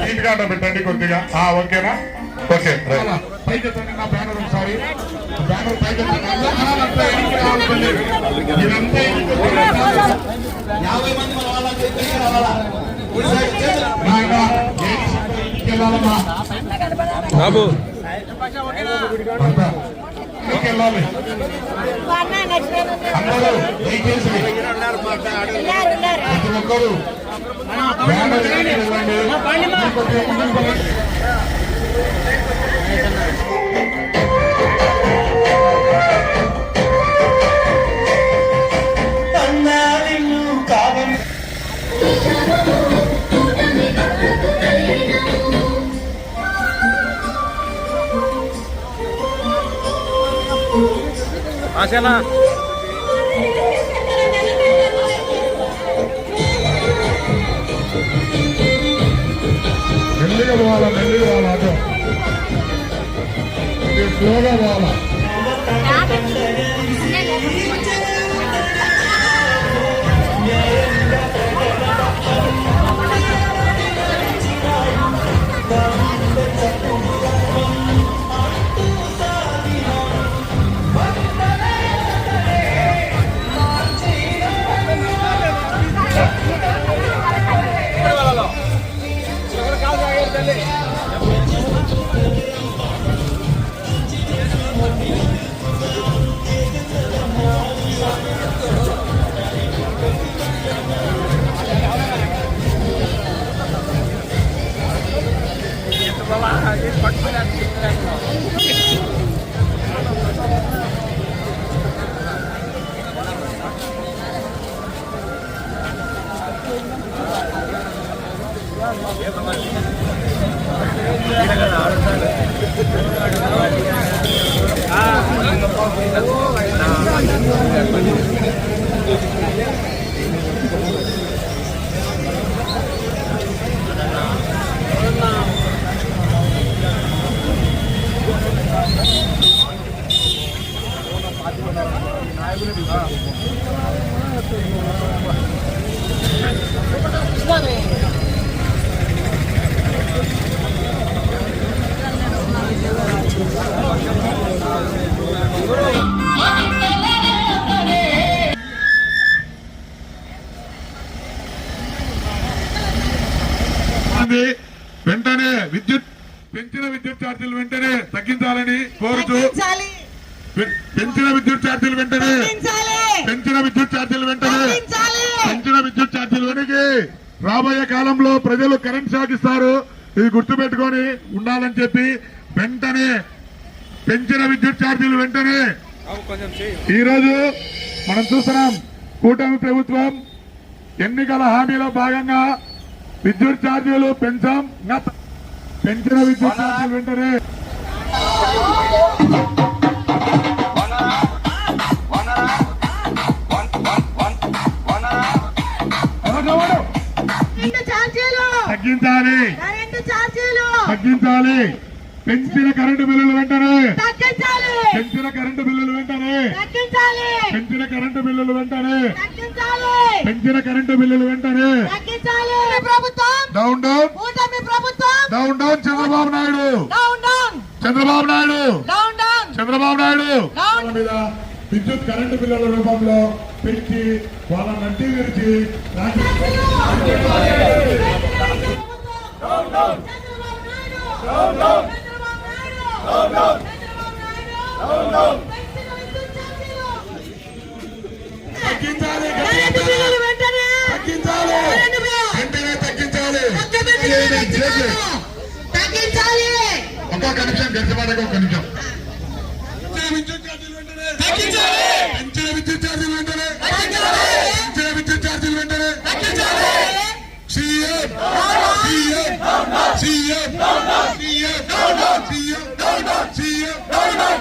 నీట్గా పెట్టండి కొద్దిగా. ఓకేనా? ఓకే పైకెత్తండి బాబు. ఎనికి వెళ్ళాలి అందరూ దయచేసి ప్రతి ఒక్కరు ముందుకు ఆశనా మెల్లిగా పోవాలా మెల్లిగా పోవాలా అటు ఇది స్లోగా పోవాలా ఉంది. విద్యుత్ పెంచిన విద్యుత్ ఛార్జీలు వెంటనే తగ్గించాలని కోరుతూ పెంచిన విద్యుత్ ఛార్జీలు వెంటనే పెంచిన విద్యుత్ ఛార్జీలు వెంటనే పెంచిన విద్యుత్ ఛార్జీలు వెనక్కి రాబోయే కాలంలో ప్రజలు కరెంట్ షాక్ ఇస్తారు. ఇది గుర్తుపెట్టుకొని ఉండాలని చెప్పి వెంటనే పెంచిన విద్యుత్ ఛార్జీలు వెంటనే బాబు కొంచెం చేయి ఈ రోజు మనం చూస్తున్నాం కూటమి ప్రభుత్వం ఎన్నికల హామీలో భాగంగా విద్యుత్ ఛార్జీలు పెంచాం. పెంచిన విద్యుత్ ఛార్జీలు వెంటనే. తగ్గించాలి. తగ్గించాలి. పెంచిన కరెంటు బిల్లులు వెంటనే. పెంచిన కరెంటు బిల్లులు వెంటనే. పెంచిన కరెంటు బిల్లులు వెంటనే. పెంచిన కరెంటు బిల్లులు వెంటనే. Down down down down Chandrababu Naidu. Chandrababu Naidu. Chandrababu Naidu. మీద విద్యుత్ కరెంటు బిల్లుల రూపంలో పెంచి వాళ్ళ నడ్డి విరిచి రాజకీయ తగ్గించాలి. తగ్గించాలి. తగ్గించాలి తగ్గించాలి తగ్గించాలి ఒక్కొక్క నిమిషం గడిచిపాటకు ఒక్క నిమిషం. పెంచిన విద్యుత్ ఛార్జీలు వెంటనే పెంచిన విద్యుత్ ఛార్జీలు వెంటనే CM CM CM CM CM CM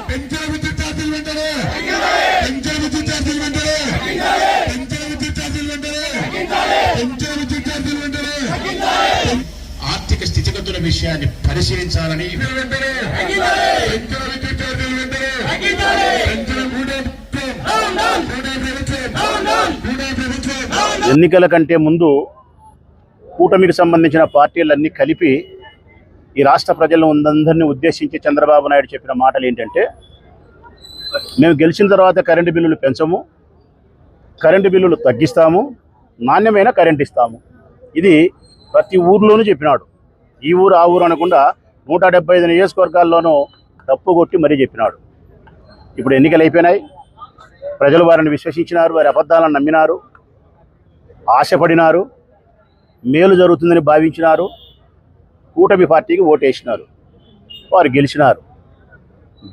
పెంచిన విద్యుత్ ఛార్జీలు వెంటనే పెంచిన విద్యుత్ ఛార్జీలు వెంటనే పెంచిన విద్యుత్ ఛార్జీలు వెంటనే పెంచిన విద్యుత్ ఛార్జీలు వెంటనే ఆర్థిక స్థితిగతుల విషయాన్ని పరిశీలించాలని వెంటనే. పెంచిన విద్యుత్ ఛార్జీలు వెంటనే పెంచిన ఎన్నికల కంటే ముందు కూటమికి సంబంధించిన పార్టీలన్నీ కలిపి ఈ రాష్ట్ర ప్రజలను అందరినీ ఉద్దేశించి చంద్రబాబు నాయుడు చెప్పిన మాటలు ఏంటంటే మేము గెలిచిన తర్వాత కరెంటు బిల్లులు పెంచము కరెంటు బిల్లులు తగ్గిస్తాము నాణ్యమైన కరెంట్ ఇస్తాము. ఇది ప్రతి ఊర్లోనూ చెప్పినాడు. ఈ ఊరు ఆ ఊరు అనకుండా నూట డెబ్బై ఐదు నియోజకవర్గాల్లోనూ తప్పు కొట్టి మరీ చెప్పినాడు. ఇప్పుడు ఎన్నికలు అయిపోయినాయి. ప్రజలు వారిని విశ్వసించినారు వారి అబద్ధాలను నమ్మినారు ఆశపడినారు. మేలు జరుగుతుందని భావించినారు. కూటమి పార్టీకి ఓటేసినారు. వారు గెలిచినారు.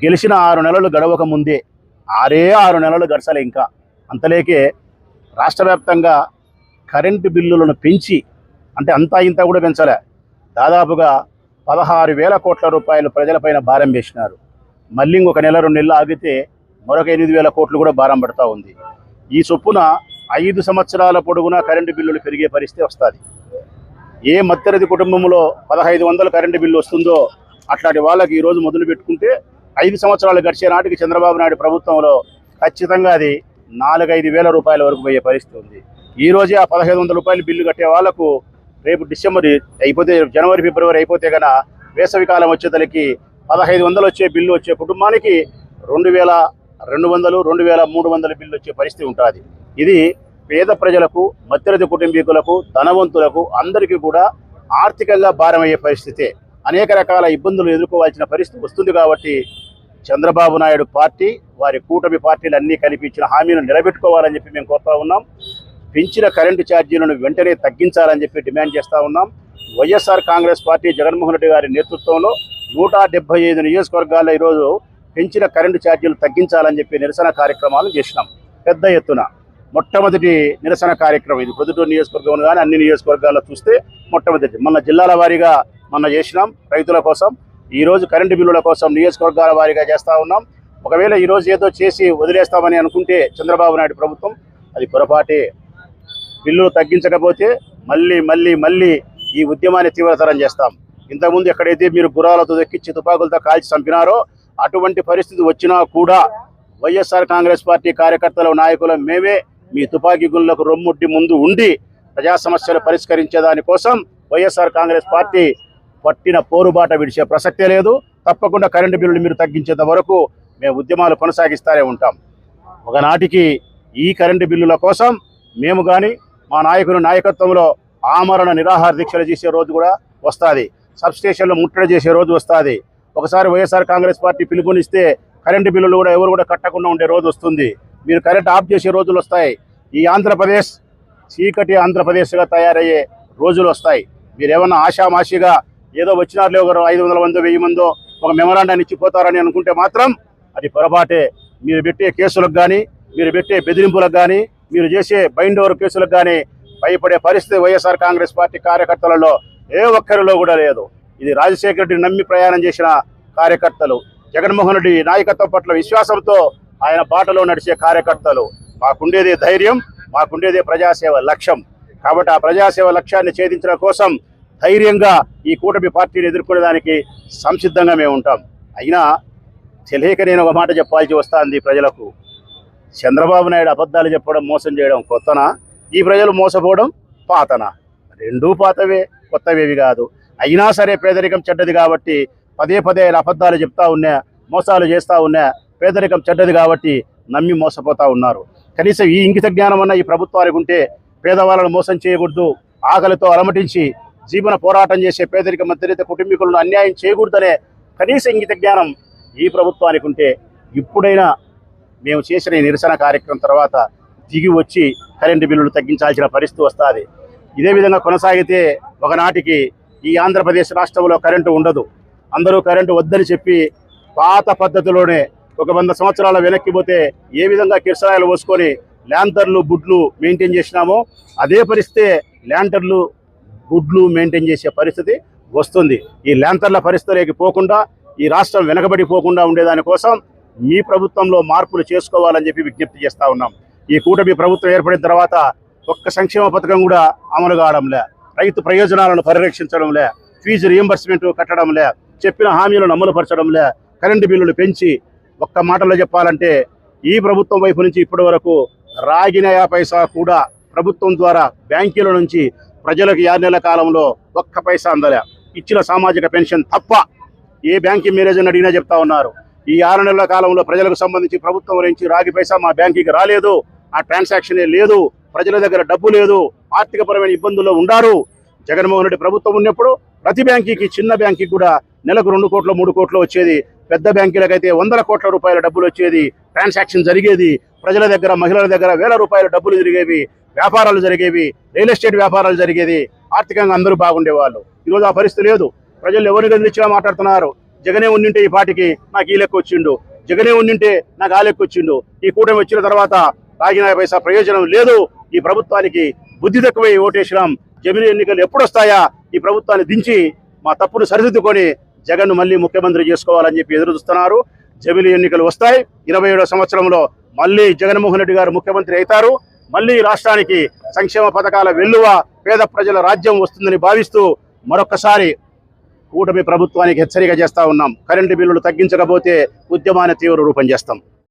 గెలిచిన ఆరు నెలలు గడవక ముందే ఆరే ఆరు నెలలు గడసలే ఇంకా. అంతలేకే రాష్ట్ర వ్యాప్తంగా కరెంటు బిల్లులను పెంచి అంటే అంతా ఇంత కూడా పెంచలే. దాదాపుగా పదహారు వేల కోట్ల రూపాయలు ప్రజలపైన భారం వేసినారు. మళ్ళీ ఇంకొక నెల రెండు నెలలు ఆగితే మరొక ఎనిమిది వేల కోట్లు కూడా భారం పడతా ఉంది. ఈ చొప్పున ఐదు సంవత్సరాల పొడుగునా కరెంటు బిల్లులు పెరిగే పరిస్థితి వస్తుంది. ఏ మధ్యతరగతి కుటుంబంలో పదహైదు వందల కరెంటు బిల్లు వస్తుందో అట్లాంటి వాళ్ళకి ఈరోజు మొదలు పెట్టుకుంటే ఐదు సంవత్సరాలు గడిచే నాటికి చంద్రబాబు నాయుడు ప్రభుత్వంలో ఖచ్చితంగా అది నాలుగైదు వేల రూపాయల వరకు పోయే పరిస్థితి ఉంది. ఈ రోజే ఆ పదహైదు వందల రూపాయలు బిల్లు కట్టే వాళ్ళకు రేపు డిసెంబర్ అయిపోతే జనవరి ఫిబ్రవరి అయిపోతే కన వేసవికాలం వచ్చేతలకి పదహైదు వందలు వచ్చే బిల్లు వచ్చే కుటుంబానికి రెండు వేల రెండు వందలు రెండు వేల మూడు వందల బిల్లు వచ్చే పరిస్థితి ఉంటుంది. ఇది పేద ప్రజలకు మధ్యతరగతి కుటుంబీకులకు ధనవంతులకు అందరికీ కూడా ఆర్థికంగా భారమయ్యే పరిస్థితే అనేక రకాల ఇబ్బందులు ఎదుర్కోవాల్సిన పరిస్థితి వస్తుంది కాబట్టి చంద్రబాబు నాయుడు పార్టీ వారి కూటమి పార్టీలు అన్నీ కనిపించిన హామీలను నిలబెట్టుకోవాలని చెప్పి మేము కోరుతా ఉన్నాం. పెంచిన కరెంటు ఛార్జీలను వెంటనే తగ్గించాలని చెప్పి డిమాండ్ చేస్తూ ఉన్నాం. YSR Congress party Jaganmohan Reddy గారి నేతృత్వంలో నూట డెబ్బై ఐదు నియోజకవర్గాల్లో ఈరోజు పెంచిన కరెంటు ఛార్జీలు తగ్గించాలని చెప్పి నిరసన కార్యక్రమాలు చేసినాం. పెద్ద ఎత్తున మొట్టమొదటి నిరసన కార్యక్రమం ఇది. పొద్దుటూరు నియోజకవర్గం కానీ అన్ని నియోజకవర్గాల్లో చూస్తే మొట్టమొదటి. మన జిల్లాల వారీగా మొన్న చేసినాం రైతుల కోసం. ఈరోజు కరెంటు బిల్లుల కోసం నియోజకవర్గాల వారీగా చేస్తూ ఉన్నాం. ఒకవేళ ఈరోజు ఏదో చేసి వదిలేస్తామని అనుకుంటే చంద్రబాబు నాయుడు ప్రభుత్వం అది పొరపాటే. బిల్లులు తగ్గించకపోతే మళ్ళీ మళ్ళీ మళ్ళీ ఈ ఉద్యమాన్ని తీవ్రతరం చేస్తాం. ఇంతకుముందు ఎక్కడైతే మీరు గుర్రాలతో దక్కించి తుపాకులతో కాల్చి చంపినారో అటువంటి పరిస్థితి వచ్చినా కూడా వైఎస్ఆర్ కాంగ్రెస్ పార్టీ కార్యకర్తల నాయకులు మేమే మీ తుపాకీ గుళ్ళకు రొమ్ముట్టి ముందు ఉండి ప్రజా సమస్యలు పరిష్కరించే దానికోసం వైఎస్ఆర్ కాంగ్రెస్ పార్టీ పట్టిన పోరుబాట విడిచే ప్రసక్తే లేదు. తప్పకుండా కరెంటు బిల్లులు మీరు తగ్గించేంత వరకు మేము ఉద్యమాలు కొనసాగిస్తూనే ఉంటాం. ఒకనాటికి ఈ కరెంటు బిల్లుల కోసం మేము కానీ మా నాయకుని నాయకత్వంలో ఆమరణ నిరాహార దీక్షలు చేసే రోజు కూడా వస్తుంది. సబ్స్టేషన్లో ముట్టడి చేసే రోజు వస్తుంది. ఒకసారి వైఎస్ఆర్ కాంగ్రెస్ పార్టీ పిలుపునిస్తే కరెంటు బిల్లులు కూడా ఎవరు కూడా కట్టకుండా ఉండే రోజు వస్తుంది. మీరు కరెంట్ ఆఫ్ చేసే రోజులు వస్తాయి. ఈ ఆంధ్రప్రదేశ్ చీకటి ఆంధ్రప్రదేశ్గా తయారయ్యే రోజులు వస్తాయి. మీరు ఏమన్నా ఆషామాషిగా ఏదో వచ్చినారులే ఒకరు ఐదు వందల మందో వెయ్యి మందో ఒక మెమరాండాన్ని ఇచ్చిపోతారని అనుకుంటే మాత్రం అది పొరపాటే. మీరు పెట్టే కేసులకు కానీ మీరు పెట్టే బెదిరింపులకు కానీ మీరు చేసే బైండ్ ఓవర్ కేసులకు కానీ భయపడే పరిస్థితి వైఎస్ఆర్ కాంగ్రెస్ పార్టీ కార్యకర్తలలో ఏ ఒక్కరిలో కూడా లేదు. ఇది రాజశేఖర రెడ్డిని నమ్మి ప్రయాణం చేసిన కార్యకర్తలు. జగన్మోహన్ రెడ్డి నాయకత్వం పట్ల విశ్వాసంతో ఆయన బాటలో నడిచే కార్యకర్తలు. మాకుండేది ధైర్యం మాకుండేదే ప్రజాసేవ లక్ష్యం. కాబట్టి ఆ ప్రజాసేవ లక్ష్యాన్ని ఛేదించడం కోసం ధైర్యంగా ఈ కూటమి పార్టీని ఎదుర్కొనేదానికి సంసిద్ధంగా మేము ఉంటాం. అయినా తెలియక నేను ఒక మాట చెప్పాల్సి వస్తుంది ప్రజలకు. చంద్రబాబు నాయుడు అబద్ధాలు చెప్పడం మోసం చేయడం కొత్తనా? ఈ ప్రజలు మోసపోవడం పాతనా? రెండూ పాతవే కొత్తవేవి కాదు. అయినా సరే పేదరికం చెడ్డది కాబట్టి పదే పదే అబద్ధాలు చెప్తా ఉన్నా మోసాలు చేస్తూ ఉన్నా పేదరికం చెడ్డది కాబట్టి నమ్మి మోసపోతా ఉన్నారు. కనీసం ఈ ఇంగిత జ్ఞానం అన్న ఈ ప్రభుత్వానికి ఉంటే పేదవాళ్ళను మోసం చేయకూడదు ఆకలితో అలమటించి జీవన పోరాటం చేసే పేదరిక మధ్యరిత కుటుంబీకులను అన్యాయం చేయకూడదనే కనీస ఇంగిత జ్ఞానం ఈ ప్రభుత్వానికి ఉంటే ఇప్పుడైనా మేము చేసిన ఈ నిరసన కార్యక్రమం తర్వాత దిగి వచ్చి కరెంటు బిల్లులు తగ్గించాల్సిన పరిస్థితి వస్తుంది. ఇదే విధంగా కొనసాగితే ఒకనాటికి ఈ ఆంధ్రప్రదేశ్ రాష్ట్రంలో కరెంటు ఉండదు. అందరూ కరెంటు వద్దని చెప్పి పాత పద్ధతిలోనే ఒక వంద సంవత్సరాల వెనక్కి పోతే ఏ విధంగా కిరసనాయలు పోసుకొని ల్యాంతర్లు బుడ్లు మెయింటైన్ చేసినామో అదే పరిస్థితే ల్యాంటర్లు గుడ్లు మెయింటైన్ చేసే పరిస్థితి వస్తుంది. ఈ ల్యాంతర్ల పరిస్థితులకి పోకుండా ఈ రాష్ట్రం వెనకబడిపోకుండా ఉండేదానికోసం మీ ప్రభుత్వంలో మార్పులు చేసుకోవాలని చెప్పి విజ్ఞప్తి చేస్తూ ఉన్నాం. ఈ కూటమి ప్రభుత్వం ఏర్పడిన తర్వాత ఒక్క సంక్షేమ పథకం కూడా అమలు కావడంలే రైతు ప్రయోజనాలను పరిరక్షించడంలే ఫీజు రియంబర్స్మెంట్ కట్టడంలే చెప్పిన హామీలను అమలుపరచడంలే కరెంటు బిల్లులు పెంచి ఒక్క మాటలో చెప్పాలంటే ఈ ప్రభుత్వం వైపు నుంచి ఇప్పటి వరకు పైసా కూడా ప్రభుత్వం ద్వారా బ్యాంకుల నుంచి ప్రజలకు ఆరు నెలల కాలంలో ఒక్క పైసా అందలే. ఇచ్చిన సామాజిక పెన్షన్ తప్ప ఏ బ్యాంకింగ్ మేనేజర్ని అడిగినా చెప్తా ఉన్నారు. ఈ ఆరు నెలల కాలంలో ప్రజలకు సంబంధించి ప్రభుత్వం నుంచి రాగి పైసా మా బ్యాంకుకి రాలేదు. ఆ ట్రాన్సాక్షనే లేదు. ప్రజల దగ్గర డబ్బు లేదు. ఆర్థికపరమైన ఇబ్బందుల్లో ఉండారు. జగన్మోహన్ రెడ్డి ప్రభుత్వం ఉన్నప్పుడు ప్రతి బ్యాంకీకి చిన్న బ్యాంకీకి కూడా నెలకు రెండు కోట్లు మూడు కోట్లు వచ్చేది పెద్ద బ్యాంకులకైతే వందల కోట్ల రూపాయల డబ్బులు వచ్చేది. ట్రాన్సాక్షన్ జరిగేది. ప్రజల దగ్గర మహిళల దగ్గర వేల రూపాయల డబ్బులు జరిగేవి వ్యాపారాలు జరిగేవి. రియల్ ఎస్టేట్ వ్యాపారాలు జరిగేది. ఆర్థికంగా అందరూ బాగుండేవాళ్ళు. ఈరోజు ఆ పరిస్థితి లేదు. ప్రజలు ఎవరిని గదిలిచ్చినా మాట్లాడుతున్నారు. జగనే ఉండింటే ఈ పాటికి నాకు ఈ లెక్క వచ్చిండు. జగనే ఉండింటే నాకు ఆ లెక్క వచ్చిండు. ఈ కూటమి వచ్చిన తర్వాత రాగిన పైసా ప్రయోజనం లేదు. ఈ ప్రభుత్వానికి బుద్ధి తక్కువై ఓటేసినాం. జమిని ఎన్నికలు ఎప్పుడు వస్తాయా ఈ ప్రభుత్వాన్ని దించి మా తప్పును సరిదిద్దుకొని జగన్ మళ్ళీ ముఖ్యమంత్రి చేసుకోవాలని చెప్పి ఎదురు చూస్తున్నారు. జమిలీ ఎన్నికలు వస్తాయి. ఇరవై సంవత్సరంలో మళ్ళీ జగన్మోహన్ రెడ్డి గారు ముఖ్యమంత్రి అవుతారు. మళ్ళీ రాష్ట్రానికి సంక్షేమ పథకాల వెల్లువ పేద ప్రజల రాజ్యం వస్తుందని భావిస్తూ మరొకసారి కూటమి ప్రభుత్వానికి హెచ్చరిక చేస్తా ఉన్నాం. కరెంటు బిల్లులు తగ్గించకపోతే ఉద్యమాన్ని తీవ్ర రూపం చేస్తాం.